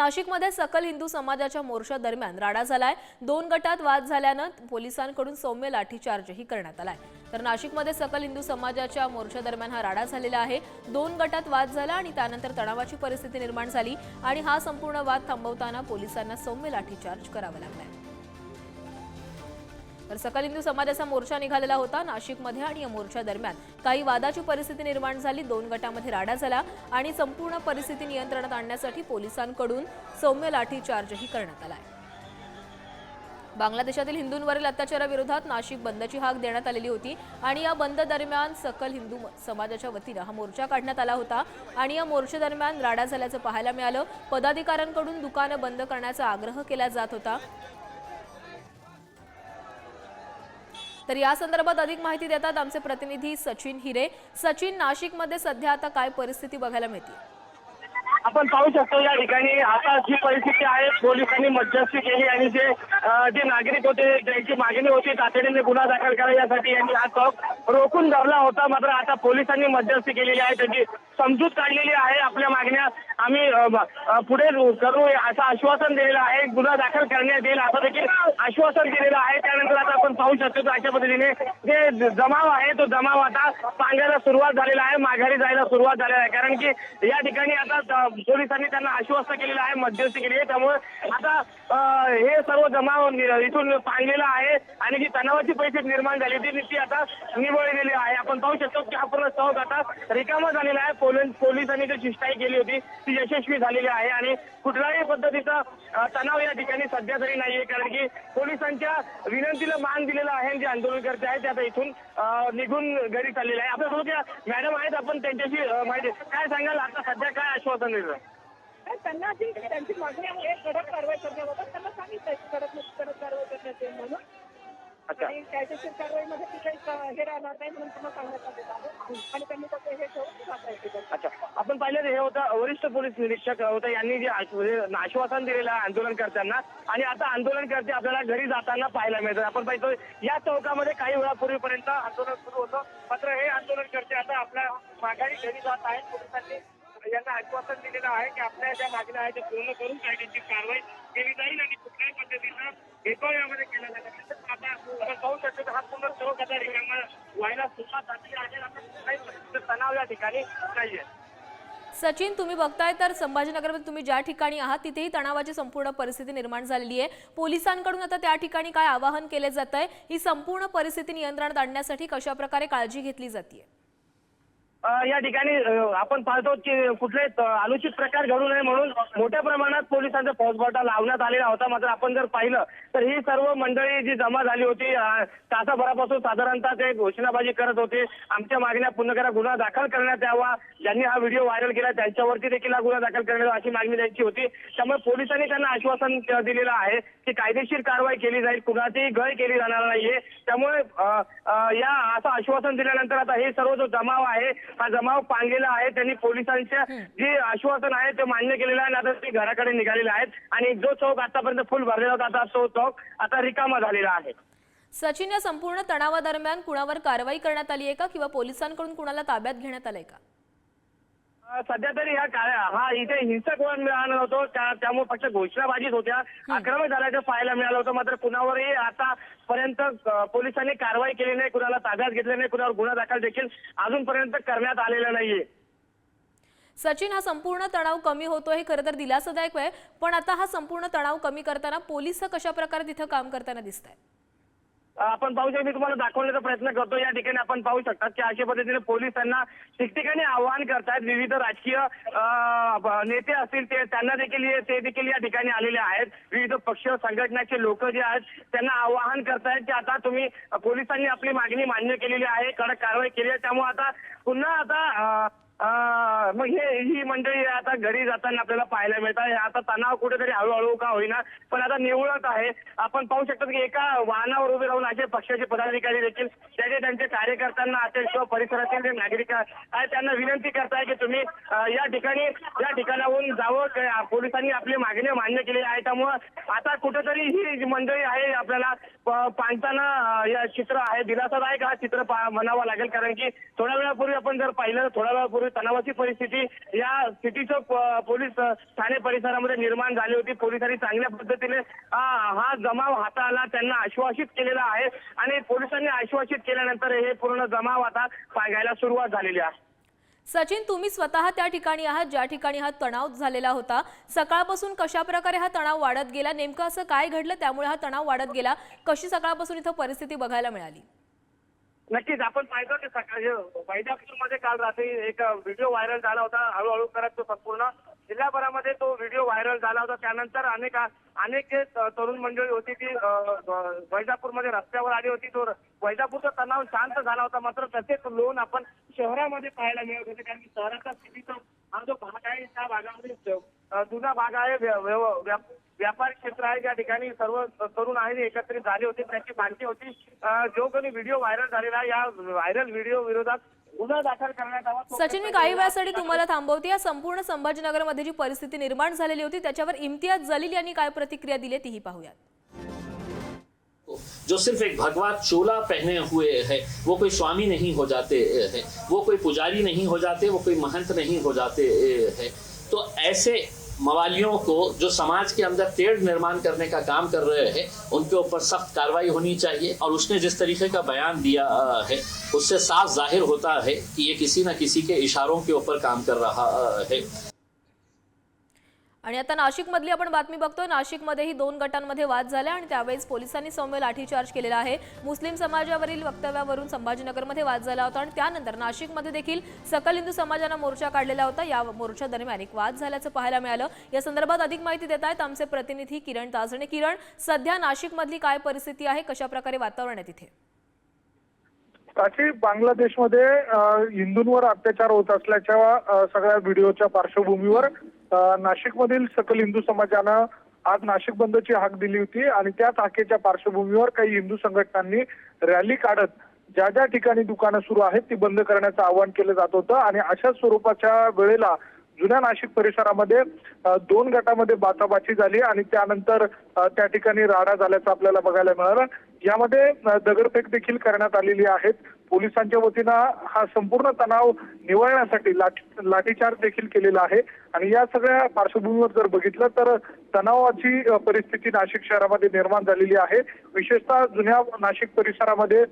नाशिकमध्ये सकल हिंदू समाजाच्या मोर्चा दरम्यान राडा झालाय. दोन गटात वाद झाल्यानं पोलिसांकडून सौम्य लाठीचार्जही करण्यात आलाय. तर नाशिकमध्ये सकल हिंदू समाजाच्या मोर्चा दरम्यान हा राडा झालेला आहे. दोन गटात वाद झाला आणि त्यानंतर तणावाची परिस्थिती निर्माण झाली आणि हा संपूर्ण वाद थांबवताना पोलिसांना सौम्य लाठीचार्ज करावा लागलाय. तर सकल हिंदू समाजाचा मोर्चा निघालेला होता. नाशिकमध्ये आणि या मोर्चा दरम्यान काही वादाची परिस्थिती निर्माण झाली. दोन गटामध्ये राडा झाला आणि संपूर्ण परिस्थिती नियंत्रणात आणण्यासाठी पोलिसांकडून सौम्य लाठीचार्जही करण्यात आला आहे. बांगलादेशातील हिंदूंवरील अत्याचाराविरोधात नाशिक बंदची हाक देण्यात आलेली होती आणि या बंद दरम्यान सकल हिंदू समाजाच्या वतीनं हा मोर्चा काढण्यात आला होता आणि या मोर्चेदरम्यान राडा झाल्याचं पाहायला मिळालं. पदाधिकाऱ्यांकडून दुकानं बंद करण्याचा आग्रह केला जात होता. तर या संदर्भात अधिक माहिती देतात आमचे प्रतिनिधी सचिन हिरे. सचिन नाशिकमध्ये सध्या आता काय परिस्थिती बघायला मिळते? आपण पाहू शकतो या ठिकाणी आता जी परिस्थिती आहे पोलिसांनी मध्यस्थी केली आणि जे जे नागरिक होते ज्यांची मागणी होती तातडीने गुन्हा दाखल करा यासाठी यांनी हा चौक रोखून धरला होता. मात्र आता पोलिसांनी मध्यस्थी केलेली आहे त्यांची समजूत काढलेली आहे. मागण्या आम्ही पुढे करू असं आश्वासन दिलेलं आहे. गुन्हा दाखल करण्यात येईल असं देखील आश्वासन दिलेलं आहे. त्यानंतर आता आपण पाहू शकतो अशा पद्धतीने जे जमाव आहे तो जमाव आता सांगायला सुरुवात झालेला आहे. माघारी जायला सुरुवात झालेला आहे. कारण की या ठिकाणी आता पोलिसांनी त्यांना आश्वस्त केलेलं आहे मध्यस्थी केली आहे. त्यामुळे आता हे सर्व जमाव इथून पांगलेला आहे. आणि जी तणावाची परिस्थिती निर्माण झाली ती ती आता निवळलेली आहे. आपण पाहू शकतो की हा पूर्ण चौक आता रिकामा झालेला आहे. पोलिसांनी जी शिष्टाई केली होती. ती यशस्वी झालेली आहे आणि कुठल्याही पद्धतीचा तणाव या ठिकाणी सध्या तरी नाहीये. कारण की पोलिसांच्या विनंतीला मान दिलेला आहे जे आंदोलनकर्ते आहेत ते आता इथून निघून घरी चाललेले आहे आपल्यासोबत मॅडम आहेत आपण त्यांच्याशी माहिती काय सांगाल? आता सध्या काय आश्वासन दिलं त्यांना जी त्यांची मागणी आहे. कडक कारवाई करण्याबाबत त्यांना सांगितलं कडक कडक कारवाई करण्यात येईल म्हणून. अच्छा. आणि कायदेशीर कारवाईमध्ये ती काही क- हे राहणार नाही म्हणून त्यांना सांगण्यात आलेलं आहे. आणि त्यांनी तसं हे ठेवून आपण पाहिलं हे होतं वरिष्ठ पोलीस निरीक्षक होता यांनी जे आश्वासन म्हणजे दिलेलं आहे आंदोलनकर्त्यांना. आणि आता आंदोलनकर्ते आपल्याला घरी जाताना पाहायला मिळतात. आपण पाहतो या चौकामध्ये काही वेळापूर्वीपर्यंत आंदोलन सुरू होतं. मात्र हे आंदोलनकर्ते आता आपल्या माघारी घरी जात आहेत. पोलिसांनी यांना आश्वासन दिलेलं आहे की आपल्या ज्या मागण्या आहेत त्या पूर्ण करून कायद्याची कारवाई केली जाईल आणि कुठल्याही पद्धतीचा भेदभाव यामध्ये केला जाणार नाही. तर आता आपण पाहू शकतो की हा पूर्ण चौक आता रिकामा व्हायला सुरुवात झाली आहे. आता कुठलाही तणाव या ठिकाणी नाहीये. सचिन तुम्ही बघताय तर संभाजीनगरमध्ये तुम्ही ज्या ठिकाणी आहात तिथेही तणावाची संपूर्ण परिस्थिती निर्माण झालेली आहे. पोलिसांकडून आता त्या ठिकाणी काय आवाहन केले जात आहे ही संपूर्ण परिस्थिती नियंत्रणात आणण्यासाठी कशा प्रकारे काळजी घेतली जाते या ठिकाणी आपण पाहतो की कुठले अनुचित प्रकार घडू नये म्हणून मोठ्या प्रमाणात पोलिसांचा फौजफाटा लावण्यात आलेला होता. मात्र आपण जर पाहिलं तर ही सर्व मंडळी जी जमा झाली होती तासाभरापासून साधारणतः ते घोषणाबाजी करत होते. आमच्या मागण्या पूर्ण करा गुन्हा दाखल करण्यात यावा. ज्यांनी हा व्हिडिओ व्हायरल केला त्यांच्यावरती देखील हा गुन्हा दाखल करण्यात यावा अशी मागणी त्यांची होती. त्यामुळे पोलिसांनी त्यांना आश्वासन दिलेलं आहे की कायदेशीर कारवाई केली जाईल. कुणाचीही गय केली जाणार नाहीये. त्यामुळे या असं आश्वासन दिल्यानंतर आता हे सर्व जो जमाव आहे हा जमाव पांगलेला आहे. त्यांनी पोलिसांच्या जे आश्वासन आहे ते मान्य केलेलं आहे. आता ते घराकडे निघालेले आहेत. आणि जो चौक आतापर्यंत फुल भरलेला होता आता तो चौक आता रिकामा झालेला आहे. सचिन या संपूर्ण तणावादरम्यान कुणावर कारवाई करण्यात आली आहे का? किंवा पोलिसांकडून कुणाला ताब्यात घेण्यात आलंय का? सध्या तरी ह्या काय हा इथे हिंसक वळण मिळालं होतं. त्या- त्यामुळे फक्त घोषणाबाजीच होत्या. आक्रमक झाल्याचं पाहायला मिळालं होतं मात्र कुणावरही आतापर्यंत पोलिसांनी कारवाई केली नाही कुणाला ताब्यात घेतले नाही कुणावर गुन्हा दाखल देखील अजूनपर्यंत करण्यात आलेला नाहीये. सचिन हा संपूर्ण तणाव कमी होतो हे खरं तर दिलासादायक आहे पण आता हा संपूर्ण तणाव कमी करताना पोलीस कशा प्रकारे तिथं काम करताना दिसत आहे आपण पाहू शकतो मी तुम्हाला दाखवण्याचा प्रयत्न करतो. या ठिकाणी आपण पाहू शकता की अशा पद्धतीने पोलिसांना ठिकठिकाणी आवाहन करतायत. विविध राजकीय नेते असतील ते त्यांना देखील ते देखील या ठिकाणी आलेले आहेत. विविध पक्ष संघटनाचे लोक जे आहेत त्यांना आवाहन करतायत की आता तुम्ही पोलिसांनी आपली मागणी मान्य केलेली आहे कडक कारवाई केली आहे. त्यामुळे आता पुन्हा आता मग हे ही मंडळी आता घरी जाताना आपल्याला पाहायला मिळतात आता तणाव कुठेतरी हळूहळू का होईना. पण आता निवळत आहे. आपण पाहू शकतो की एका वाहनावर उभे राहून असे पक्षाचे पदाधिकारी देखील त्याचे त्यांचे कार्यकर्त्यांना असेल किंवा परिसरातील जे नागरिक आहेत त्यांना विनंती करताय की तुम्ही या ठिकाणी या ठिकाणाहून जावं. पोलिसांनी आपली मागणी मान्य केली आहे. त्यामुळं आता कुठेतरी ही मंडळी आहे आपल्याला पाहताना या चित्र आहे. दिलासादायक हा चित्र म्हणावा लागेल. कारण की थोड्या वेळापूर्वी आपण जर पाहिलं थोड्या वेळापूर्वी तणावाची परिस्थिती या सिटी चौक पोलीस ठाणे परिसरामध्ये निर्माण झाली होती. पोलिसांनी चांगल्या पद्धतीने हा जमाव हाताळला त्यांना आश्वासित केलेला आहे. आणि पोलिसांनी आश्वासित केल्यानंतर हे पूर्ण जमाव आता पाहायला सुरुवात झालेली आहे. सचिन तुम्ही स्वतः त्या ठिकाणी आहात ज्या ठिकाणी हा तणाव झालेला होता. सकाळपासून कशा प्रकारे हा तणाव वाढत गेला? नेमकं असं काय घडलं? त्यामुळे हा तणाव वाढत गेला. कशी सकाळपासून इथं परिस्थिती बघायला मिळाली? नक्कीच आपण पाहिलं की सकाळी हो. वैजापूरमध्ये काल रात्री एक व्हिडिओ व्हायरल झाला होता हळूहळू करत तो संपूर्ण. जिल्हाभरामध्ये तो व्हिडिओ व्हायरल झाला होता. त्यानंतर अनेक अनेक जे तरुण मंडळी होती ती वैजापूरमध्ये रस्त्यावर आली होती. तो वैजापूरचा तणाव शांत झाला होता. मात्र तसेच लोन आपण शहरामध्ये पाहायला मिळत होते. कारण की शहराचा स्थितीचा हा जो भाग आहे त्या भागामध्ये जुना भाग आहे व्य- व्यापारी क्षेत्र आहे ज्या ठिकाणी. सर्व तरुण आहेत ते एकत्रित झाले होते त्याची माहिती होती. जो कोणी व्हिडिओ व्हायरल झालेला या व्हायरल व्हिडिओ विरोधात गुन्हा दाखल करण्यात आला. तो सचिन मी काही वेळासाठी तुम्हाला थांबवते. या संपूर्ण संभाजीनगरमध्ये जी परिस्थिती निर्माण झालेली होती त्याच्यावर इम्तियाज जलील यांनी काय प्रतिक्रिया दिली तीही पाहूयात. जो सिर्फ एक भगवा चोला पहने हुए है वो कोई स्वामी नहीं हो जाते हैं। वो कोई पुजारी नहीं हो जाते वो कोई महंत नहीं हो जाते हैं। तो ऐसे मवालियों को जो समाज के अंदर तेड़ निर्माण करने का काम कर रहे हैं, उनके ऊपर सख्त कार्रवाई होनी चाहिए और उसने जिस तरीके का बयान दिया है, उससे साफ़ ज़ाहिर होता है कि ये किसी न किसी के इशारों के ऊपर काम कर रहा है। आणि आता नाशिकमधली आपण बातमी बघतोय नाशिकमध्येही दोन गटांमध्ये वाद झाले आणि त्यावेळेस पोलिसांनी सौम्य लाठीचार्ज केलेला आहे. मुस्लिम समाजावरील वक्तव्यावरून संभाजीनगरमध्ये वाद झाला होता आणि त्यानंतर नाशिकमध्ये देखील सकल हिंदू समाजानं मोर्चा काढलेला होता. या मोर्चा दरम्यान एक वाद झाल्याचं पाहायला मिळालं. या संदर्भात अधिक माहिती देत आहेत आमचे प्रतिनिधी किरण ताजणे किरण सध्या नाशिकमधली काय परिस्थिती आहे? कशा प्रकारे वातावरण आहे तिथे? बांगलादेशमध्ये हिंदूंवर अत्याचार होत असल्याच्या सगळ्या व्हिडिओच्या पार्श्वभूमीवर नाशिकमधील सकल हिंदू समाजानं आज नाशिक बंदची हाक दिली होती आणि त्याच हाकेच्या पार्श्वभूमीवर काही हिंदू संघटनांनी रॅली काढत ज्या ज्या ठिकाणी दुकानं सुरू आहेत ती बंद करण्याचं आवाहन केलं जात होतं. आणि अशा स्वरूपाच्या वेळेला जुन्या नाशिक परिसरामध्ये दोन गटामध्ये बाचाबाची झाली आणि त्यानंतर त्या ठिकाणी राडा झाल्याचं आपल्याला बघायला मिळालं. यामध्ये दगडफेक देखील करण्यात आलेली आहेत. पोलिसांच्या वतीनं हा संपूर्ण तणाव निवळण्यासाठी लाठी लाठीचार्ज देखील केलेला आहे. आणि या सगळ्या पार्श्वभूमीवर जर बघितलं तर तणावाची परिस्थिती नाशिक शहरामध्ये निर्माण झालेली आहे. विशेषतः जुन्या नाशिक परिसरामध्ये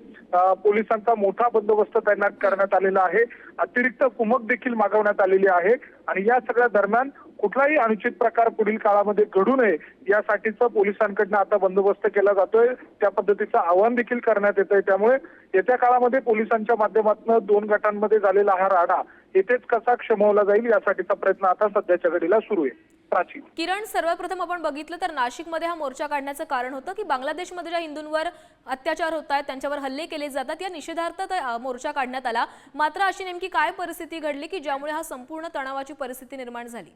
पोलिसांचा मोठा बंदोबस्त तैनात करण्यात आलेला आहे. अतिरिक्त कुमक देखील मागवण्यात आलेली आहे. आणि या सगळ्या दरम्यान कुठलाही अनुचित प्रकार पुढील काळामध्ये घडू नये यासाठीचा पोलिसांकडनं आता बंदोबस्त केला जातोय. त्या पद्धतीचं आवाहन देखील करण्यात येत आहे त्यामुळे येत्या काळामध्ये पोलिसांच्या माध्यमातून दोन गटांमध्ये झालेला हा राडा येथेच कसा क्षमवला जाईल यासाठीचा प्रयत्न आता सध्याच्या घडीला सुरू आहे. प्राची किरण सर्वप्रथम आपण बघितलं तर नाशिकमध्ये हा मोर्चा काढण्याचं कारण होतं की बांगलादेशमध्ये ज्या हिंदूंवर अत्याचार होत आहेत त्यांच्यावर हल्ले केले जातात या निषेधार्थ मोर्चा काढण्यात आला. मात्र अशी नेमकी काय परिस्थिती घडली की ज्यामुळे हा संपूर्ण तणावाची परिस्थिती निर्माण झाली?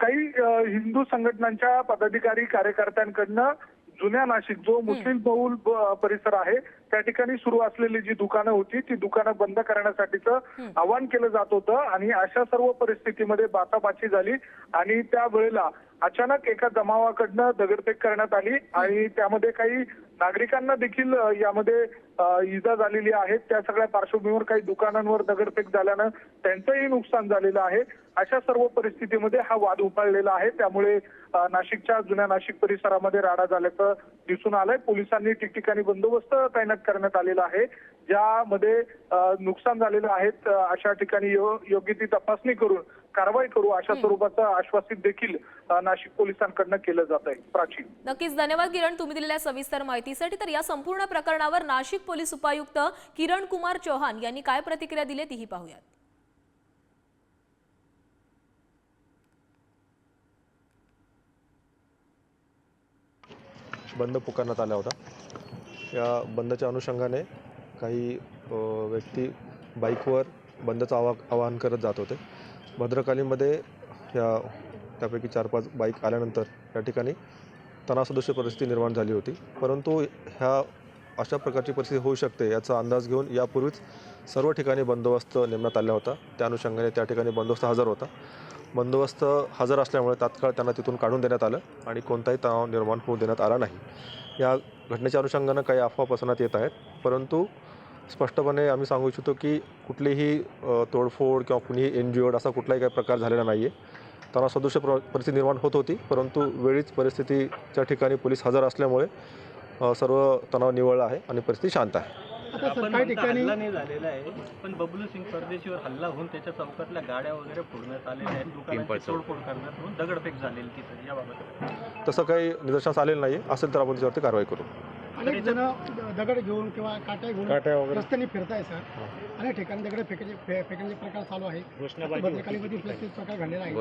काही हिंदू संघटनांच्या पदाधिकारी कार्यकर्त्यांकडनं जुन्या नाशिक जो मुस्लिम बहुल परिसर आहे त्या ठिकाणी सुरू असलेली जी दुकानं होती ती दुकानं बंद करण्यासाठीचं आवाहन केलं जात होतं आणि अशा सर्व परिस्थितीमध्ये बाचाबाची झाली आणि त्या वेळेला अचानक एका जमावाकडनं दगडफेक करण्यात आली आणि त्यामध्ये काही नागरिकांना देखील यामध्ये इजा झालेली आहे. त्या सगळ्या पार्श्वभूमीवर काही दुकानांवर दगडफेक झाल्यानं त्यांचंही नुकसान झालेलं आहे. अशा सर्व परिस्थितीमध्ये हा वाद उफाळलेला आहे. त्यामुळे नाशिकच्या जुन्या नाशिक परिसरामध्ये राडा झाल्याचं दिसून आलंय. पोलिसांनी ठिकठिकाणी बंदोबस्त तैनात करण्यात आलेला आहे. ज्यामध्ये नुकसान झालेलं आहे अशा ठिकाणी योग्य ती तपासणी करून कारवाई करू अशा स्वरूपाचं आश्वासित देखील नाशिक पोलिसांकडनं केलं जात आहे. प्राची नक्कीच. धन्यवाद किरण तुम्ही दिलेल्या सविस्तर माहितीसाठी. तर या संपूर्ण प्रकरणावर नाशिक पोलीस उपायुक्त किरण कुमार चौहान यांनी काय प्रतिक्रिया दिली तीही पाहूयात. बंद पुकारण्यात आला होता. या बंदच्या अनुषंगाने काही व्यक्ती बाईकवर बंदचं आवा आवाहन करत जात होते. भद्रकालीमध्ये ह्या त्यापैकी चार पाच बाईक आल्यानंतर या ठिकाणी तणावसदृश्य परिस्थिती निर्माण झाली होती. परंतु ह्या अशा प्रकारची परिस्थिती होऊ शकते याचा अंदाज घेऊन यापूर्वीच सर्व ठिकाणी बंदोबस्त नेमण्यात आला होता. त्या अनुषंगाने त्या ठिकाणी बंदोबस्त हजर होता. बंदोबस्त हजर असल्यामुळे तात्काळ त्यांना तिथून काढून देण्यात आलं आणि कोणताही तणाव निर्माण होऊ देण्यात आला नाही. या घटनेच्या अनुषंगानं काही अफवा पसरण्यात येत आहेत. परंतु स्पष्टपणे आम्ही सांगू इच्छितो की कुठलीही तोडफोड किंवा कुणीही एनजीओड असा कुठलाही काही प्रकार झालेला नाही आहे त्यांना सदृश प्र परिस्थिती निर्माण होत होती परंतु वेळीच परिस्थितीच्या ठिकाणी पोलीस हजर असल्यामुळे सर्व तणाव निवळला आहे आणि परिस्थिती शांत आहे. काही ठिकाणी झालेला आहे पण बबलू सिंग परदेशीवर हल्ला होऊन त्याच्या चौकातल्या गाड्या वगैरे फोडण्यात आलेल्या आहेत. दुकानांची तोडफोड करण्यात दगडफेक झालेली तिथं याबाबत. तसं काही निदर्शनास आलेलं नाही असेल तर आपण त्याच्यावरती कारवाई करू. अनेक जण दगड घेऊन किंवा काट्या घेऊन रस्त्याने फिरताय सर. अनेक ठिकाणी दगड फेकायचे फे- फेकण्याचे प्रकार चालू आहे भद्रकालीमध्ये प्रत्येक प्रकार घडलेला आहे.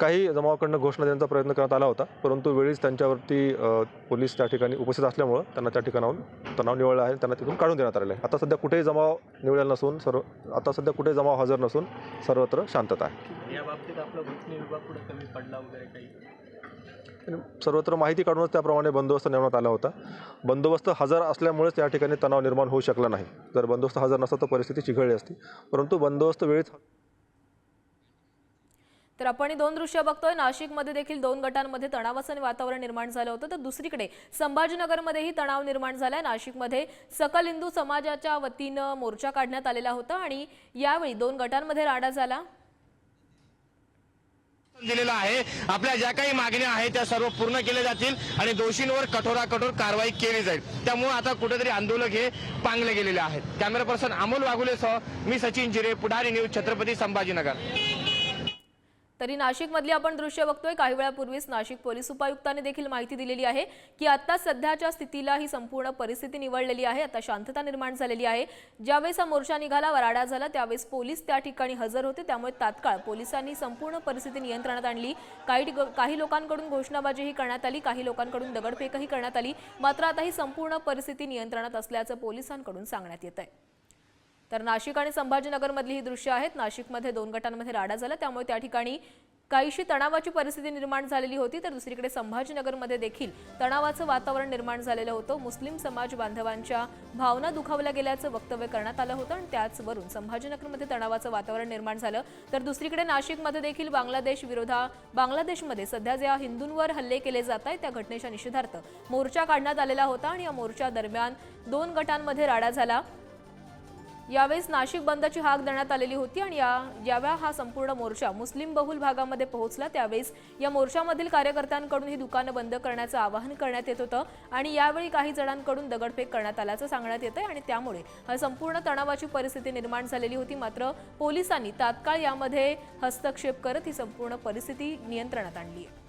काही जमावाकडनं घोषणा देण्याचा प्रयत्न करण्यात आला होता परंतु वेळीच त्यांच्यावरती अ, पोलीस त्या ठिकाणी उपस्थित असल्यामुळं त्यांना त्या ठिकाणाहून तणाव निवळला आहे त्यांना तिथून काढून देण्यात आलेलं आहे. आता सध्या कुठेही जमाव निवळलेला नसून सर्व आता सध्या कुठेही जमाव हजर नसून सर्वत्र शांतता आहे. या बाबतीत आपला घटने विभाग पुढे कमी पडला वगैरे काही? सर्वत्र माहिती काढूनच त्याप्रमाणे बंदोबस्त नेमण्यात आला होता. बंदोबस्त हजर असल्यामुळेच त्या ठिकाणी तणाव निर्माण होऊ शकला नाही. जर बंदोबस्त हजर नसता तर परिस्थिती चिघळली असती. परंतु बंदोबस्त वेळीच तर आपण ही दोन दृश्य बघतोय. नाशिकमध्ये देखील दोन गटांमध्ये तणावाचं वातावरण निर्माण झालं होतं. तर दुसरीकडे संभाजीनगरमध्येही तणाव निर्माण झालाय. नाशिकमध्ये सकल हिंदू समाजाच्या वतीनं मोर्चा काढण्यात आलेला होता आणि यावेळी दोन गटांमध्ये राडा झाला. दिलेला आहे. आपल्या ज्या काही मागण्या आहेत त्या सर्व पूर्ण केल्या जातील आणि दोषींवर कठोरा कठोर कारवाई केली जाईल. त्यामुळे आता कुठेतरी आंदोलक हे पांगले गेलेले आहेत. कॅमेरा पर्सन अमोल वाघुलेसह मी सचिन जिरे पुढारी न्यूज छत्रपती संभाजीनगर. तरी नाशिकमधली आपण दृश्य बघतोय. काही वेळापूर्वीच नाशिक पोलीस उपायुक्तांनी देखील माहिती दिलेली आहे की आता सध्याच्या स्थितीला ही संपूर्ण परिस्थिती निवडलेली आहे. आता शांतता निर्माण झालेली आहे. ज्यावेळेस हा मोर्चा निघाला वराडा झाला त्यावेळेस पोलीस त्या ठिकाणी हजर होते. त्यामुळे तात्काळ पोलिसांनी संपूर्ण परिस्थिती नियंत्रणात आणली. काही ठिक- काही लोकांकडून घोषणाबाजीही करण्यात आली काही लोकांकडून दगडफेकही करण्यात आली. मात्र आता ही संपूर्ण परिस्थिती नियंत्रणात असल्याचं पोलिसांकडून सांगण्यात येत आहे तर नाशिक आणि संभाजीनगरमधली ही दृश्य आहेत. नाशिकमध्ये दोन गटांमध्ये राडा झाला. त्यामुळे त्या ठिकाणी काहीशी तणावाची परिस्थिती निर्माण झालेली होती. तर दुसरीकडे संभाजीनगरमध्ये देखील तणावाचं वातावरण निर्माण झालेलं होतं. मुस्लिम समाज बांधवांच्या भावना दुखावल्या गेल्याचं वक्तव्य करण्यात आलं होतं आणि त्याचवरून संभाजीनगरमध्ये तणावाचं वातावरण निर्माण झालं. तर दुसरीकडे नाशिकमध्ये देखील बांगलादेश विरोधा बांगलादेशमध्ये सध्या ज्या हिंदूंवर हल्ले केले जात आहेत त्या घटनेच्या निषेधार्थ मोर्चा काढण्यात आलेला होता आणि या मोर्चा दरम्यान दोन गटांमध्ये राडा झाला. यावेळेस नाशिक बंदची हाक देण्यात आलेली होती आणि या ज्यावेळा हा संपूर्ण मोर्चा मुस्लिम बहुल भागामध्ये पोहोचला. त्यावेळेस या मोर्चामधील कार्यकर्त्यांकडून ही दुकानं बंद करण्याचं आवाहन करण्यात येत होतं आणि यावेळी काही जणांकडून दगडफेक करण्यात आल्याचं सांगण्यात येतं आणि त्यामुळे हा संपूर्ण तणावाची परिस्थिती निर्माण झालेली होती. मात्र पोलिसांनी तात्काळ यामध्ये हस्तक्षेप करत ही संपूर्ण परिस्थिती नियंत्रणात आणली आहे.